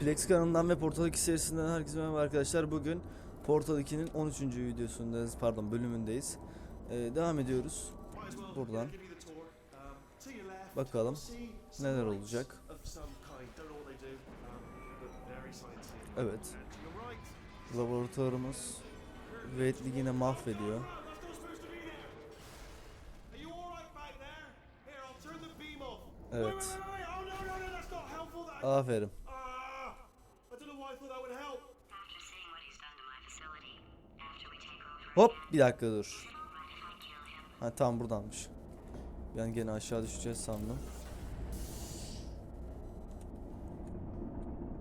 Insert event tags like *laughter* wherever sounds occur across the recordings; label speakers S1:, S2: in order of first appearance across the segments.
S1: Plex kanalından ve Portal 2 serisinden herkese merhaba arkadaşlar. Bugün Portal 2'nin 13. videosundayız, pardon bölümündeyiz. Ee, devam ediyoruz. Buradan. Bakalım neler olacak. Evet. Laboratuvarımız Wade yine mahvediyor. Evet. Aferin. Hop bir dakika dur. Ha tam buradanmış. Ben gene aşağı düşeceğiz sandım.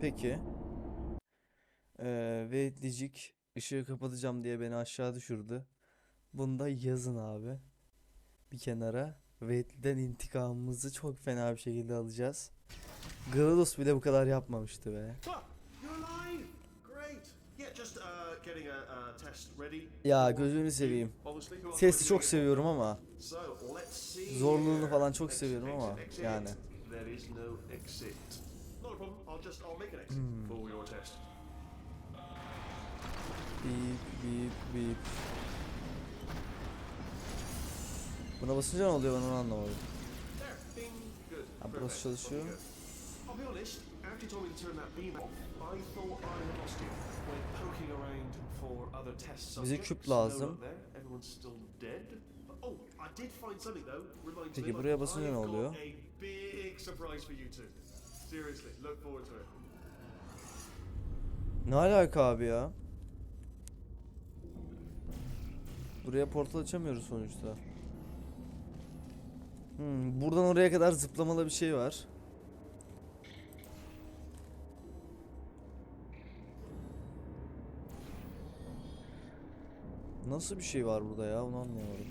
S1: Peki. Ee, ve Licik ışığı kapatacağım diye beni aşağı düşürdü. Bunu da yazın abi. Bir kenara. Vedli'den intikamımızı çok fena bir şekilde alacağız. GLaDOS bile bu kadar yapmamıştı be. Ya gözünü seveyim.
S2: Would
S1: çok seviyorum ama Zorluğunu falan çok seviyorum ama yani. Hmm. Bip bip bip. Buna basınca ne oluyor ben onu anlamadım. Ha, burası çalışıyor.
S2: After you told me to turn that beam off, I thought I had lost you. When poking around for other test
S1: Bize küp lazım.
S2: Everyone's still dead. Oh, I did find something though. Reminds
S1: Peki, buraya basınca ne oluyor?
S2: A big surprise for you two. Seriously, look forward to it.
S1: Ne alaka abi ya? Buraya portal açamıyoruz sonuçta. Hmm, buradan oraya kadar zıplamalı bir şey var. Nasıl bir şey var burada ya onu anlayamadım.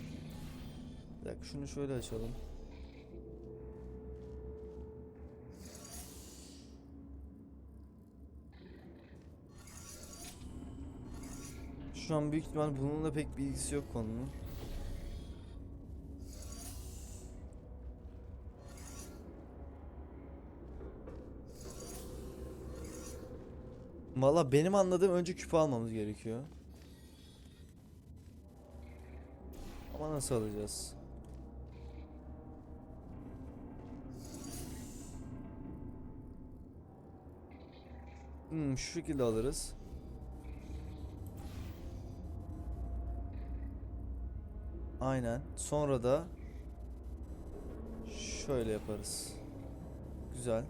S1: Bir dakika şunu şöyle açalım. Şu an büyük ihtimal bununla pek bir ilgisi yok konunun. Valla benim anladığım önce küpü almamız gerekiyor. Ama nasıl alacağız? Hmm, şu şekilde alırız. Aynen. Sonra da şöyle yaparız. Güzel.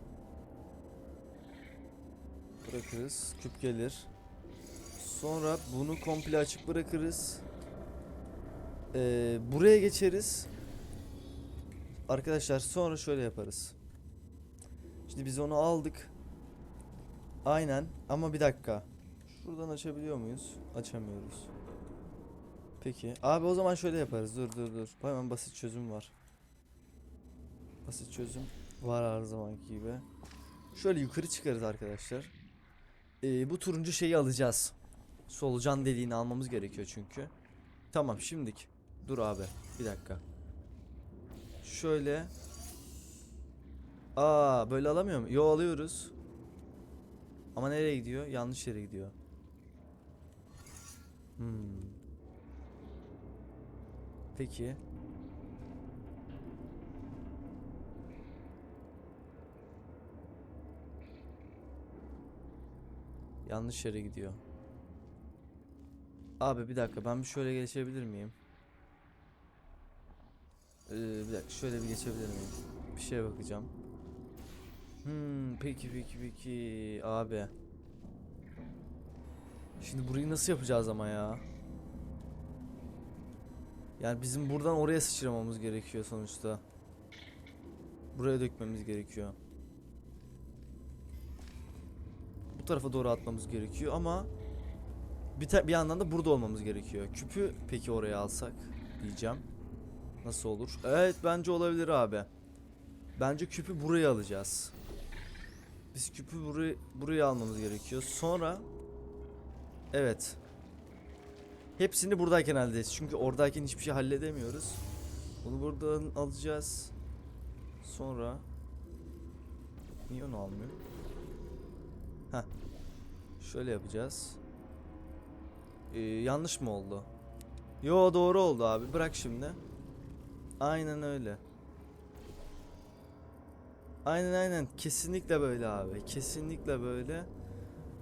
S1: Bırakırız. Küp gelir. Sonra bunu komple açık bırakırız. Ee, buraya geçeriz. Arkadaşlar sonra şöyle yaparız. Şimdi biz onu aldık. Aynen ama bir dakika. Şuradan açabiliyor muyuz? Açamıyoruz. Peki. Abi o zaman şöyle yaparız. Dur dur dur. Hemen basit çözüm var. Basit çözüm var her zamanki gibi. Şöyle yukarı çıkarız arkadaşlar. Ee, bu turuncu şeyi alacağız. Solucan deliğini almamız gerekiyor çünkü. Tamam şimdik. Dur abi. Bir dakika. Şöyle. Aa böyle alamıyor mu? Yo alıyoruz. Ama nereye gidiyor? Yanlış yere gidiyor. Hmm. Peki. Yanlış yere gidiyor. Abi bir dakika ben bir şöyle geçebilir miyim? Bir dakika şöyle bir geçebilir miyim? Bir şeye bakacağım. Hmm, peki peki peki abi. Şimdi burayı nasıl yapacağız ama ya? Yani bizim buradan oraya sıçramamız gerekiyor sonuçta. Buraya dökmemiz gerekiyor. Bu tarafa doğru atmamız gerekiyor ama bir, bir yandan da burada olmamız gerekiyor. Küpü peki oraya alsak diyeceğim. Nasıl olur? Evet bence olabilir abi. Bence küpü buraya alacağız. Biz küpü buraya, buraya almamız gerekiyor. Sonra Evet. Hepsini buradayken halledeceğiz. Çünkü oradayken hiçbir şey halledemiyoruz. Bunu buradan alacağız. Sonra Niye onu almıyor? Heh. Şöyle yapacağız. Ee, yanlış mı oldu? Yo doğru oldu abi. Bırak şimdi. Aynen öyle. Aynen aynen. Kesinlikle böyle abi. Kesinlikle böyle.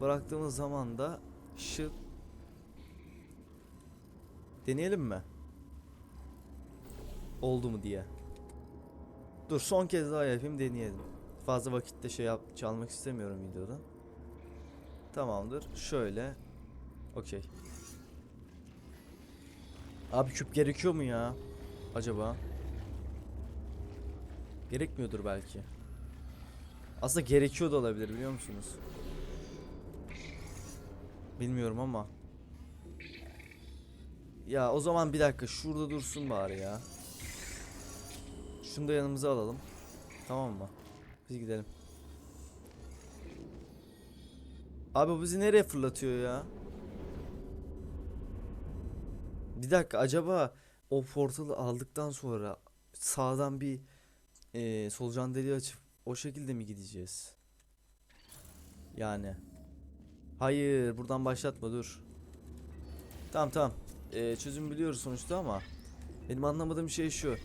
S1: Bıraktığımız zaman da şık. Deneyelim mi? Oldu mu diye. Dur son kez daha yapayım deneyelim. Fazla vakitte şey yap çalmak istemiyorum videoda. Tamamdır. Şöyle. Okey. Abi küp gerekiyor mu ya? Acaba? Gerekmiyordur belki. Aslında gerekiyor da olabilir biliyor musunuz? Bilmiyorum ama. Ya o zaman bir dakika şurada dursun bari ya. Şunu da yanımıza alalım. Tamam mı? Biz gidelim. Abi bizi nereye fırlatıyor ya? Bir dakika acaba o portalı aldıktan sonra sağdan bir eee solucan deliği açıp o şekilde mi gideceğiz? Yani. Hayır buradan başlatma dur. Tamam tamam. Eee çözüm biliyoruz sonuçta ama benim anlamadığım şey şu.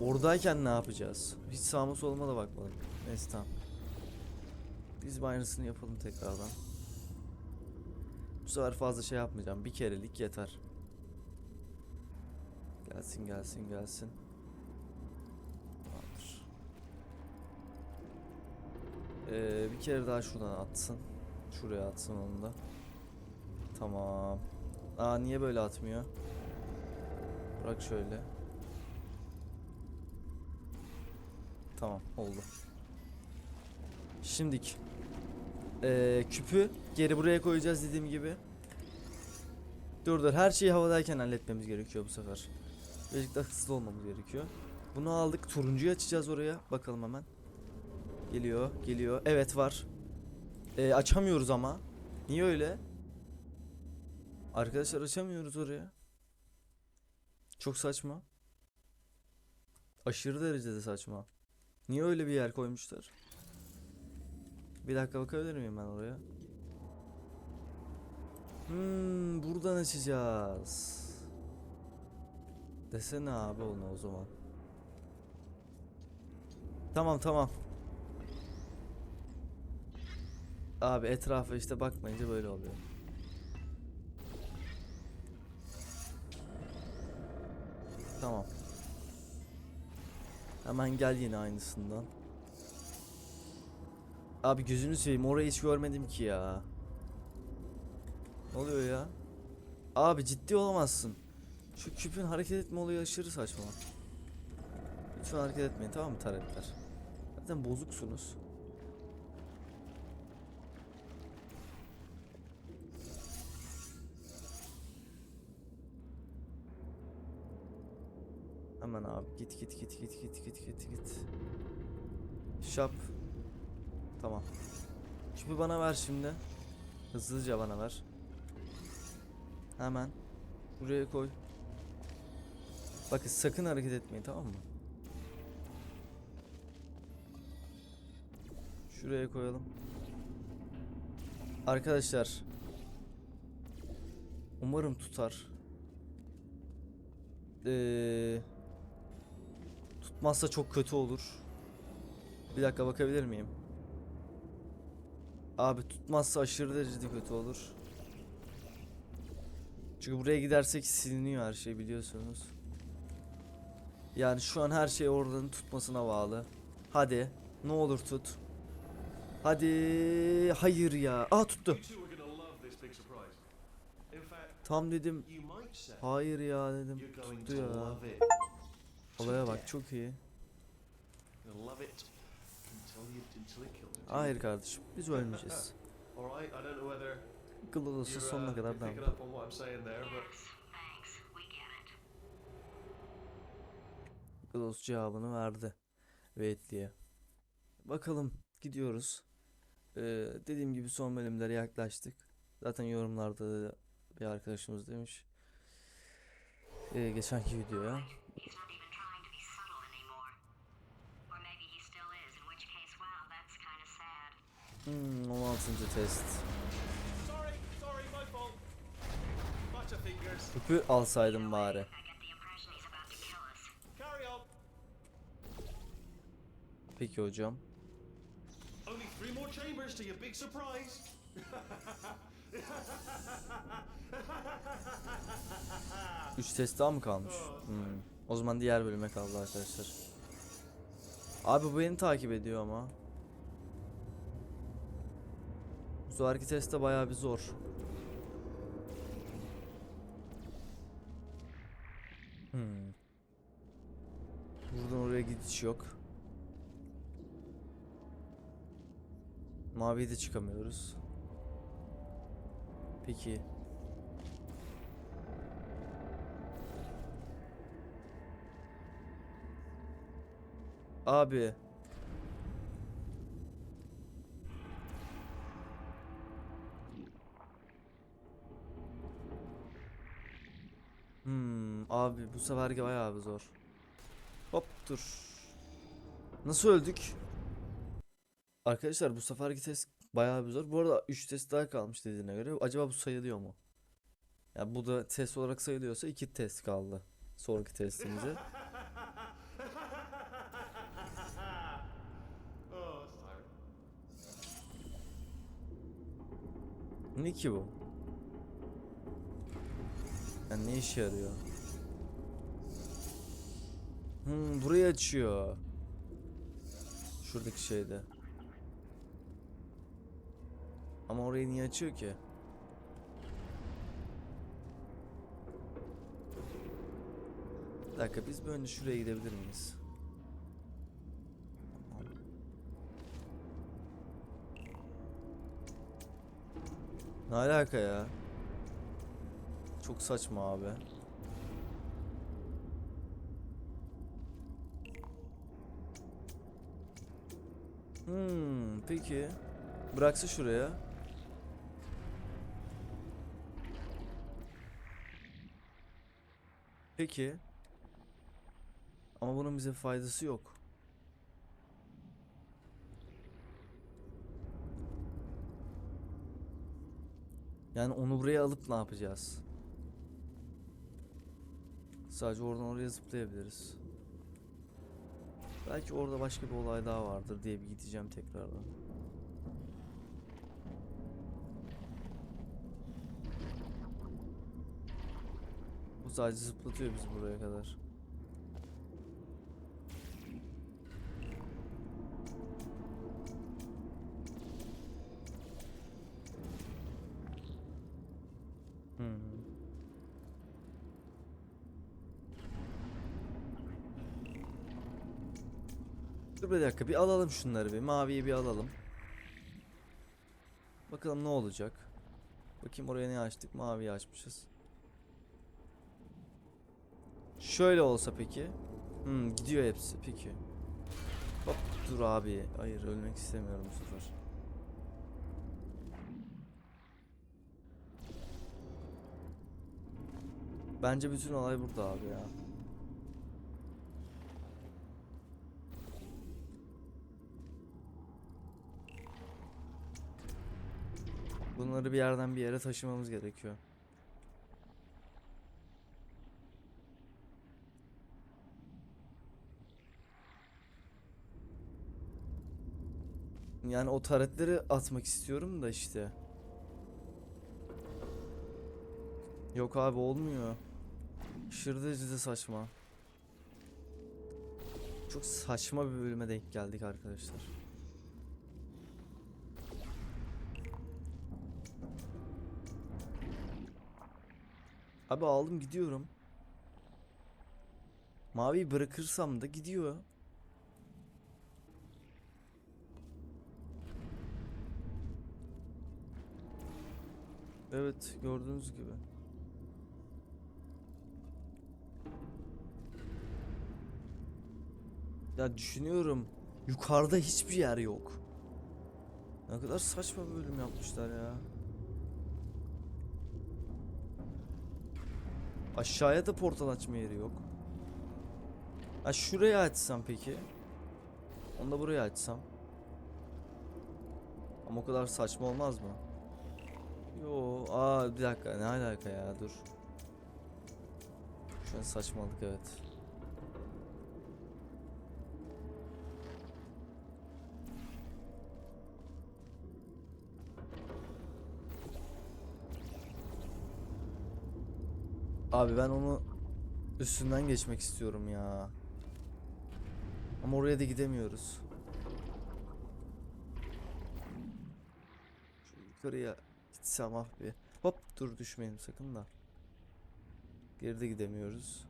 S1: Oradayken ne yapacağız? Hiç sağıma soluma da bakmadım. Neyse tamam. Biz aynısını yapalım tekrardan. Bu sefer fazla şey yapmayacağım. Bir kerelik yeter. Gelsin gelsin gelsin. Tamamdır. Ee, bir kere daha şuradan atsın. Şuraya atsın onu da. Tamam. Aa niye böyle atmıyor? Bırak şöyle. Tamam oldu. Şimdik. Ee, küpü geri buraya koyacağız dediğim gibi. Dur dur her şeyi havadayken halletmemiz gerekiyor bu sefer. Birazcık daha hızlı olmamız gerekiyor. Bunu aldık. Turuncuyu açacağız oraya. Bakalım hemen. Geliyor, geliyor. Evet var. Ee, açamıyoruz ama. Niye öyle? Arkadaşlar açamıyoruz oraya. Çok saçma. Aşırı derecede saçma. Niye öyle bir yer koymuşlar? Bir dakika bakabilir miyim ben oraya? Hmm, buradan açacağız. Desene abi onu o zaman. Tamam tamam. Abi etrafa işte bakmayınca böyle oluyor. Tamam. Hemen gel yine aynısından. Abi gözünü seveyim orayı hiç görmedim ki ya. Ne oluyor ya? Abi ciddi olamazsın. Şu küpün hareket etme olayı aşırı saçma. Lütfen hareket etmeyin tamam mı taretler? Zaten bozuksunuz. Hemen abi git git git git git git git git. Şap. Tamam. Küpü bana ver şimdi. Hızlıca bana ver. Hemen. Buraya koy. Bakın sakın hareket etmeyin tamam mı? Şuraya koyalım. Arkadaşlar. Umarım tutar. Ee, tutmazsa çok kötü olur. Bir dakika bakabilir miyim? Abi tutmazsa aşırı derecede kötü olur. Çünkü buraya gidersek siliniyor her şey biliyorsunuz. Yani şu an her şey oradan tutmasına bağlı. Hadi. Ne olur tut. Hadi. Hayır ya. Aa tuttu. Tam dedim. Hayır ya dedim. Tuttu ya. Olaya bak çok iyi. Hayır kardeşim biz ölmeyeceğiz. *laughs*
S2: Akıl
S1: sonuna kadar devam. Glos cevabını verdi. Wait diye. Bakalım gidiyoruz. Ee, dediğim gibi son bölümlere yaklaştık. Zaten yorumlarda da bir arkadaşımız demiş. Ee, geçenki videoya. Hmm, 16. test. Tüpü alsaydım bari. Peki hocam.
S2: Only three more chambers to your big surprise.
S1: Üç test daha mı kalmış? Hmm. O zaman diğer bölüme kaldı arkadaşlar. Abi bu beni takip ediyor ama. Seferki test de bayağı bir zor. Hmm. Buradan oraya gidiş yok. Maviye de çıkamıyoruz. Peki. Abi. Abi bu seferki bayağı bir zor. Hop dur. Nasıl öldük? Arkadaşlar bu seferki test bayağı bir zor. Bu arada 3 test daha kalmış dediğine göre. Acaba bu sayılıyor mu? Ya bu da test olarak sayılıyorsa 2 test kaldı. Sonraki testimize. *laughs* Ne ki bu? Yani ne işe yarıyor? Hmm, burayı açıyor. Şuradaki şeyde. Ama orayı niye açıyor ki? Bir dakika biz böyle şuraya gidebilir miyiz? Ne alaka ya? Çok saçma abi. Hmm, peki. Bıraksa şuraya. Peki. Ama bunun bize faydası yok. Yani onu buraya alıp ne yapacağız? Sadece oradan oraya zıplayabiliriz. Belki orada başka bir olay daha vardır diye bir gideceğim tekrardan. Bu sadece zıplatıyor bizi buraya kadar. Dur bir dakika bir alalım şunları bir maviyi bir alalım. Bakalım ne olacak. Bakayım oraya ne açtık maviyi açmışız. Şöyle olsa peki. Hmm, gidiyor hepsi peki. Hop dur abi. Hayır ölmek istemiyorum bu sefer. Bence bütün olay burada abi ya. Bunları bir yerden bir yere taşımamız gerekiyor. Yani o taretleri atmak istiyorum da işte. Yok abi olmuyor. Aşırı derecede saçma. Çok saçma bir bölüme denk geldik arkadaşlar. Abi aldım gidiyorum. Mavi bırakırsam da gidiyor. Evet gördüğünüz gibi. Ya düşünüyorum. Yukarıda hiçbir yer yok. Ne kadar saçma bir bölüm yapmışlar ya. Aşağıya da portal açma yeri yok. Ha şuraya açsam peki? Onu da buraya açsam. Ama o kadar saçma olmaz mı? Yo, aa bir dakika ne alaka ya dur. Şu an saçmalık evet. Abi ben onu üstünden geçmek istiyorum ya. Ama oraya da gidemiyoruz. Şu yukarıya gitsem ah bir. Hop dur düşmeyelim sakın da. Geride gidemiyoruz.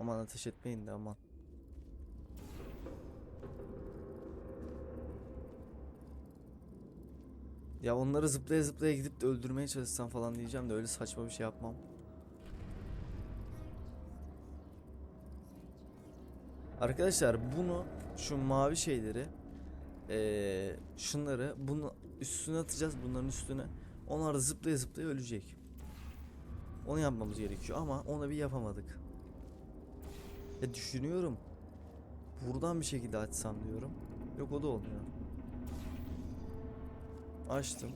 S1: Aman ateş etmeyin de aman. Ya onları zıplaya zıplaya gidip de öldürmeye çalışsam falan diyeceğim de öyle saçma bir şey yapmam. Arkadaşlar bunu şu mavi şeyleri eee, şunları bunu üstüne atacağız bunların üstüne. Onlar zıplaya zıplaya ölecek. Onu yapmamız gerekiyor ama onu bir yapamadık. Ya düşünüyorum. Buradan bir şekilde açsam diyorum. Yok o da olmuyor. Açtım.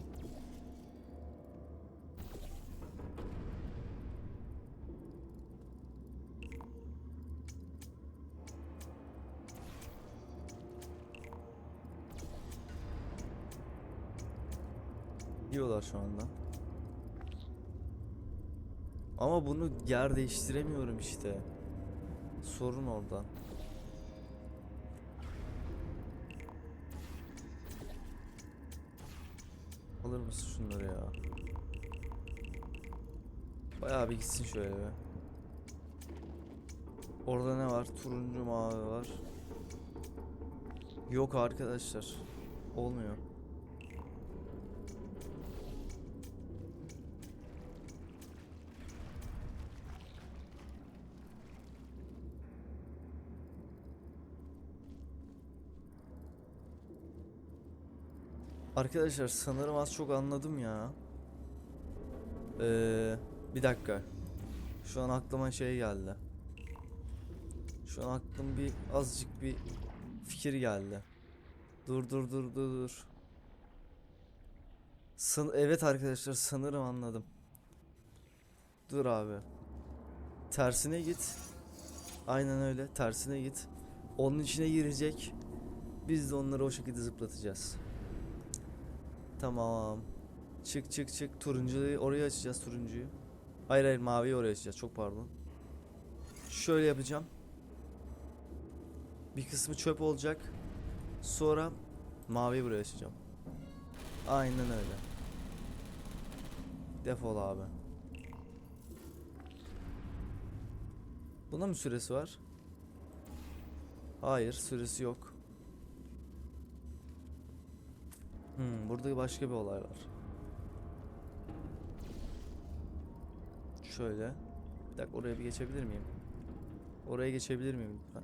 S1: Yiyorlar şu anda. Ama bunu yer değiştiremiyorum işte. Sorun orada. Alır mısın şunları ya? Bayağı bir gitsin şöyle be. Orada ne var? Turuncu mavi var. Yok arkadaşlar. Olmuyor. Arkadaşlar sanırım az çok anladım ya. Ee, bir dakika. Şu an aklıma şey geldi. Şu an aklım bir azıcık bir fikir geldi. Dur dur dur dur dur. San evet arkadaşlar sanırım anladım. Dur abi. Tersine git. Aynen öyle. Tersine git. Onun içine girecek. Biz de onları o şekilde zıplatacağız. Tamam. Çık çık çık. Turuncuyu oraya açacağız turuncuyu. Hayır hayır maviyi oraya açacağız. Çok pardon. Şöyle yapacağım. Bir kısmı çöp olacak. Sonra maviyi buraya açacağım. Aynen öyle. Defol abi. Buna mı süresi var? Hayır, süresi yok. Hmm, burada başka bir olay var. Şöyle. Bir dakika oraya bir geçebilir miyim? Oraya geçebilir miyim lütfen?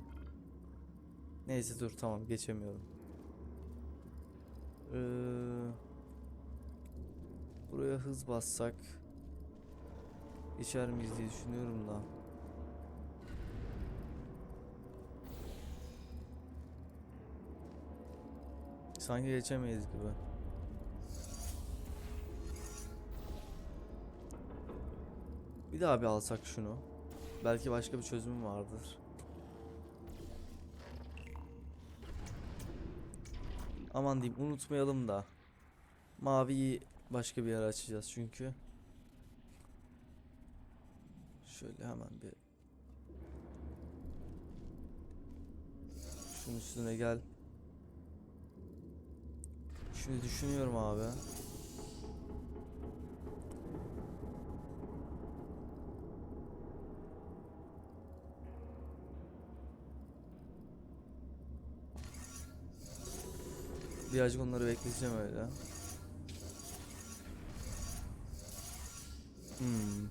S1: Neyse dur tamam geçemiyorum. Ee, buraya hız bassak geçer miyiz diye düşünüyorum da. Sanki geçemeyiz gibi. Bir daha bir alsak şunu. Belki başka bir çözümü vardır. Aman diyeyim unutmayalım da. Maviyi başka bir yere açacağız çünkü. Şöyle hemen bir Şunun üstüne gel. Şimdi düşünüyorum abi. Birazcık onları bekleyeceğim öyle. Hmm.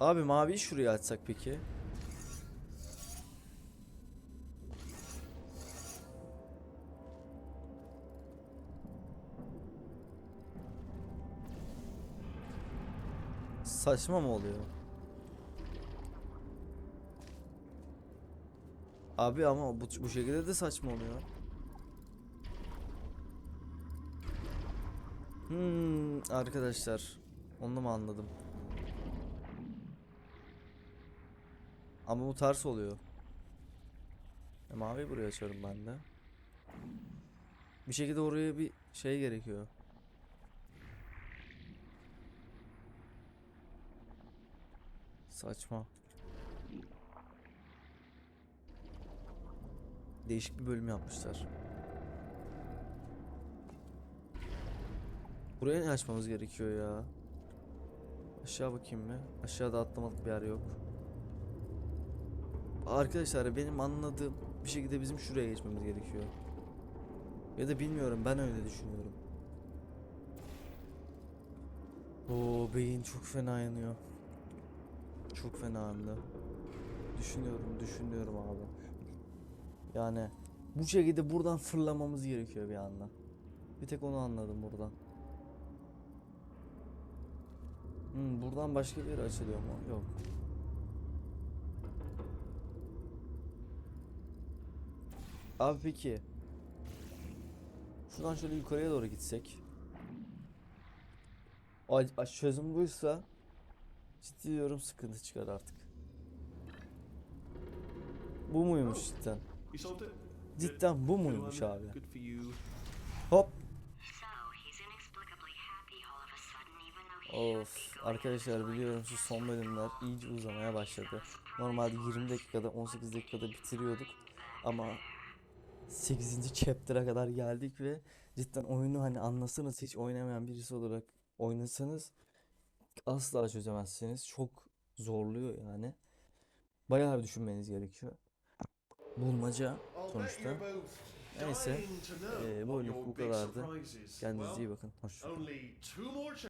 S1: Abi maviyi şuraya açsak peki? Saçma mı oluyor? Abi ama bu, bu şekilde de saçma oluyor. Hmm, arkadaşlar. Onu mu anladım? Ama bu ters oluyor. E, mavi buraya açarım ben de. Bir şekilde oraya bir şey gerekiyor. Saçma. Değişik bir bölüm yapmışlar. Buraya ne açmamız gerekiyor ya? Aşağı bakayım mı? Aşağıda atlamalık bir yer yok. Arkadaşlar benim anladığım bir şekilde bizim şuraya geçmemiz gerekiyor. Ya da bilmiyorum ben öyle düşünüyorum. Oo beyin çok fena yanıyor. Çok fena hem de. Düşünüyorum, düşünüyorum abi. Yani bu şekilde buradan fırlamamız gerekiyor bir anda. Bir tek onu anladım buradan. Hmm, buradan başka bir yere açılıyor mu? Yok. Abi peki. Şuradan şöyle yukarıya doğru gitsek. A- çözüm buysa ciddi diyorum sıkıntı çıkar artık. Bu muymuş cidden? Cidden bu muymuş abi? Hop.
S3: Of
S1: arkadaşlar biliyorum şu son bölümler iyice uzamaya başladı. Normalde 20 dakikada 18 dakikada bitiriyorduk ama 8. chapter'a kadar geldik ve cidden oyunu hani anlasanız hiç oynamayan birisi olarak oynasanız asla çözemezsiniz. Çok zorluyor yani. Bayağı bir düşünmeniz gerekiyor. Bulmaca sonuçta. Neyse,
S2: know
S1: eee, bu kadardı. Kendinize iyi bakın. Hoşçakalın.